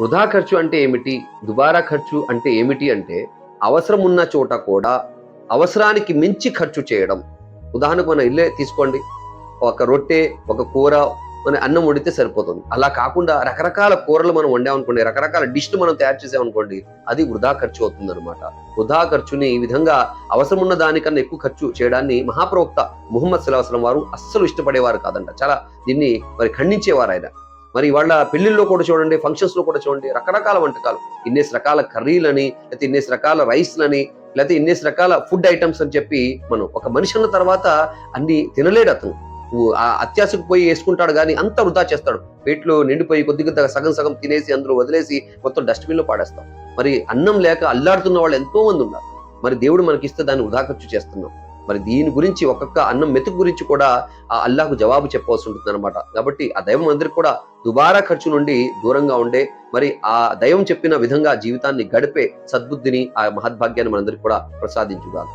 వృధా ఖర్చు అంటే ఏమిటి? దుబారా ఖర్చు అంటే ఏమిటి అంటే అవసరం ఉన్న చోట కూడా అవసరానికి మించి ఖర్చు చేయడం. ఉదాహరణకు మన ఇల్లే తీసుకోండి. ఒక రొట్టె ఒక కూర మన అన్నం వండితే సరిపోతుంది. అలా కాకుండా రకరకాల కూరలు మనం వండామనుకోండి రకరకాల డిష్లు మనం తయారు చేసామనుకోండి అది వృధా ఖర్చు అవుతుంది అనమాట వృధా ఖర్చుని ఈ విధంగా అవసరం ఉన్న దానికన్నా ఎక్కువ ఖర్చు చేయడాన్ని మహాప్రవక్త ముహమ్మద్ సల్లాహం వారు అస్సలు ఇష్టపడేవారు కాదంట. చాలా దీన్ని మరి ఖండించేవారు ఆయన. మరి వాళ్ళ పెళ్ళిళ్ళలో కూడా చూడండి ఫంక్షన్స్లో కూడా చూడండి రకరకాల వంటకాలు. ఇన్నేసి రకాల కర్రీలని లేకపోతే ఇన్నేసి రకాల రైస్లని లేకపోతే ఇన్నేసి రకాల ఫుడ్ ఐటమ్స్ అని చెప్పి మనం ఒక మనిషి అన్న తర్వాత అన్ని తినలేడు అతను. ఆ అత్యాశకు పోయి వేసుకుంటాడు కానీ అంత వృధా చేస్తాడు. పేట్లో నిండిపోయి కొద్దిగా సగం సగం తినేసి అందరూ వదిలేసి మొత్తం డస్ట్బిన్లో పాడేస్తాం. మరి అన్నం లేక అల్లాడుతున్న వాళ్ళు ఎంతో మంది ఉన్నారు. మరి దేవుడు మనకిస్తే దాన్ని వృధా ఖర్చు చేస్తున్నాం. మరి దీని గురించి ఒక్కొక్క అన్నం మెతుకు గురించి కూడా ఆ అల్లాహకు జవాబు చెప్పవలసి ఉంటుంది అనమాట కాబట్టి ఆ దైవం అందరికి కూడా దుబారా ఖర్చు నుండి దూరంగా ఉండే మరి ఆ దైవం చెప్పిన విధంగా జీవితాన్ని గడిపే సద్బుద్ధిని ఆ మహద్భాగ్యాన్ని మనందరికి కూడా ప్రసాదించుగాక.